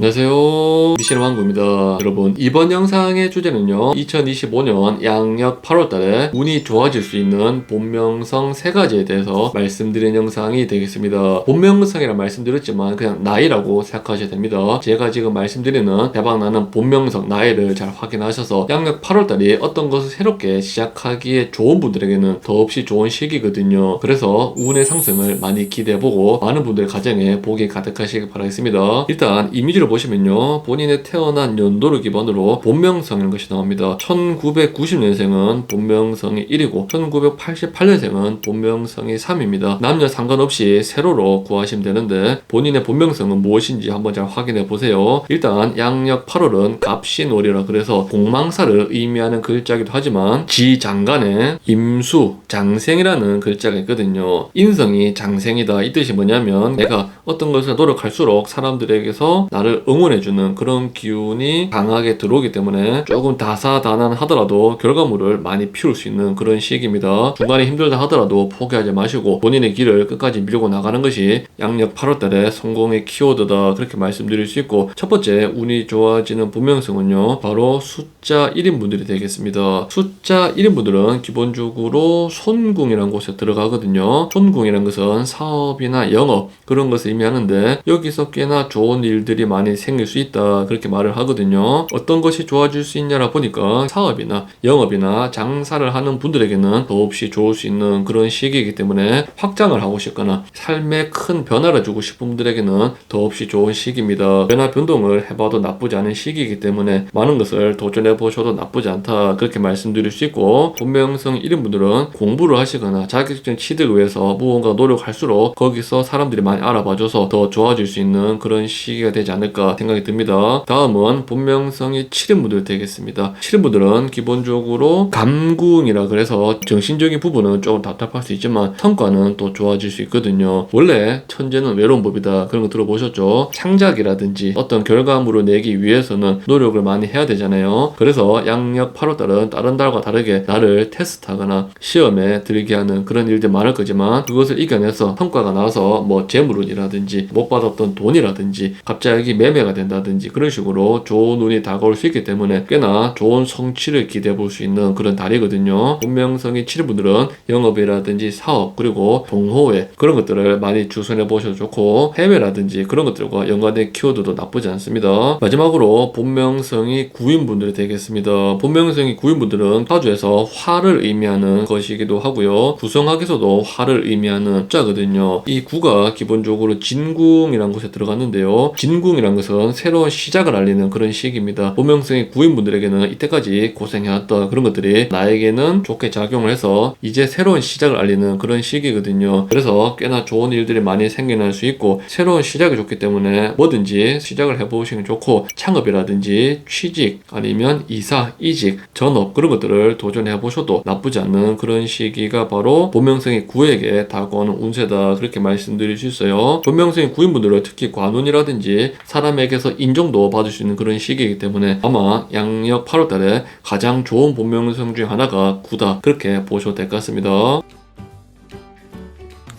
안녕하세요. 미션 왕구입니다. 여러분 이번 영상의 주제는요. 2025년 양력 8월달에 운이 좋아질 수 있는 본명성 세 가지에 대해서 말씀드린 영상이 되겠습니다. 본명성이라 말씀드렸지만 그냥 나이라고 생각하셔야 됩니다. 제가 지금 말씀드리는 대박나는 본명성 나이를 잘 확인하셔서 양력 8월달이 어떤 것을 새롭게 시작하기에 좋은 분들에게는 더없이 좋은 시기거든요. 그래서 운의 상승을 많이 기대해보고 많은 분들의 가정에 복이 가득하시길 바라겠습니다. 일단 이미지 를 보시면요 본인의 태어난 연도를 기반으로 본명성이라는 것이 나옵니다. 1990년생은 본명성이 1이고 1988년생은 본명성이 3입니다. 남녀 상관없이 세로로 구하시면 되는데 본인의 본명성은 무엇인지 한번 잘 확인해 보세요. 일단 양력 8월은 갑신월이라 그래서 공망사를 의미하는 글자기도 하지만 지 장간에 임수 장생이라는 글자가 있거든요. 인성이 장생이다. 이 뜻이 뭐냐면 내가 어떤 것을 노력할수록 사람들에게서 나를 응원해주는 그런 기운이 강하게 들어오기 때문에 조금 다사다난하더라도 결과물을 많이 피울 수 있는 그런 시기입니다. 중간에 힘들다 하더라도 포기하지 마시고 본인의 길을 끝까지 밀고 나가는 것이 양력 8월달에 성공의 키워드다 그렇게 말씀드릴 수 있고 첫 번째 운이 좋아지는 분명성은요 바로 숫자 1인 분들이 되겠습니다. 숫자 1인 분들은 기본적으로 손궁이라는 곳에 들어가거든요. 손궁이라는 것은 사업이나 영업 그런 것을 의미하는데 여기서 꽤나 좋은 일들이 많이 생길 수 있다 그렇게 말을 하거든요. 어떤 것이 좋아질 수 있냐라 보니까 사업이나 영업이나 장사를 하는 분들에게는 더없이 좋을 수 있는 그런 시기이기 때문에 확장을 하고 싶거나 삶에 큰 변화를 주고 싶은 분들에게는 더없이 좋은 시기입니다. 변화 변동을 해봐도 나쁘지 않은 시기이기 때문에 많은 것을 도전해 보셔도 나쁘지 않다 그렇게 말씀드릴 수 있고 본명성 1인 분들은 공부를 하시거나 자격증 취득을 위해서 무언가 노력할수록 거기서 사람들이 많이 알아봐줘서 더 좋아질 수 있는 그런 시기가 되지 않을까 생각이 듭니다. 다음은 본명성이 7인 분들 되겠습니다. 7인 분들은 기본적으로 감궁이라 그래서 정신적인 부분은 조금 답답할 수 있지만 성과는 또 좋아질 수 있거든요. 원래 천재는 외로운 법이다 그런 거 들어보셨죠? 창작이라든지 어떤 결과물을 내기 위해서는 노력을 많이 해야 되잖아요. 그래서 양력 8월달은 다른 달과 다르게 나를 테스트하거나 시험에 들게 하는 그런 일들 많을 거지만 그것을 이겨내서 성과가 나서 뭐 재물운이라든지 못 받았던 돈이라든지 갑자기 매 매가 된다든지 그런 식으로 좋은 운이 다가올 수 있기 때문에 꽤나 좋은 성취를 기대해 볼 수 있는 그런 달이거든요. 본명성이 7분들은 영업이라든지 사업 그리고 동호회 그런 것들을 많이 주선해 보셔도 좋고 해외라든지 그런 것들과 연관된 키워드도 나쁘지 않습니다. 마지막으로 본명성이 9인분들이 되겠습니다. 본명성이 9인분들은 사주에서 화를 의미하는 것이기도 하고요. 구성학에서도 화를 의미하는 숫자거든요. 이 9가 기본적으로 진궁이라는 곳에 들어갔는데요. 진궁이라는 것은 새로운 시작을 알리는 그런 시기입니다. 본명성이 9인분들에게는 이때까지 고생해왔던 그런 것들이 나에게는 좋게 작용을 해서 이제 새로운 시작을 알리는 그런 시기거든요. 그래서 꽤나 좋은 일들이 많이 생겨날 수 있고 새로운 시작이 좋기 때문에 뭐든지 시작을 해보시면 좋고 창업이라든지 취직 아니면 이사, 이직, 전업 그런 것들을 도전해 보셔도 나쁘지 않는 그런 시기가 바로 본명성이 9에게 다가오는 운세다 그렇게 말씀드릴 수 있어요. 본명성이 9인분들은 특히 관운이라든지 사 람에게서 인정도 받을 수 있는 그런 시기이기 때문에 아마 양력 8월달에 가장 좋은 본명성 중 하나가 9다 그렇게 보셔도 될 것 같습니다.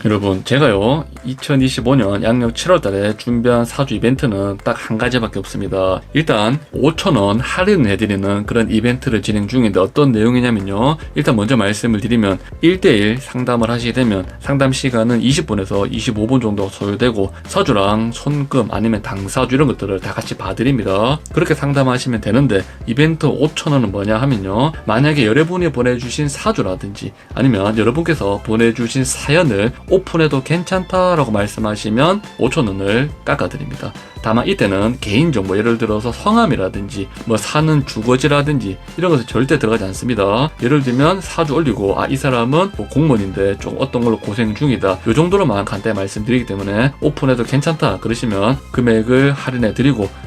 여러분 제가요 2025년 양력 7월달에 준비한 사주 이벤트는 딱 한 가지밖에 없습니다. 일단 5천원 할인을 해드리는 그런 이벤트를 진행 중인데 어떤 내용이냐면요. 일단 먼저 말씀을 드리면 1대1 상담을 하시게 되면 상담 시간은 20분에서 25분 정도 소요되고 사주랑 손금 아니면 당사주 이런 것들을 다 같이 봐드립니다. 그렇게 상담하시면 되는데 이벤트 5천원은 뭐냐 하면요. 만약에 여러분이 보내주신 사주라든지 아니면 여러분께서 보내주신 사연을 오픈해도 괜찮다라고 말씀하시면 5천원을 깎아드립니다. 다만 이때는 개인정보 예를 들어서 성함이라든지 뭐 사는 주거지라든지 이런 것을 절대 들어가지 않습니다. 예를 들면 사주 올리고 아 이 사람은 뭐 공무원인데 좀 어떤 걸로 고생 중이다. 요 정도로만 간단히 말씀드리기 때문에 오픈해도 괜찮다 그러시면 금액을 할인해 드리고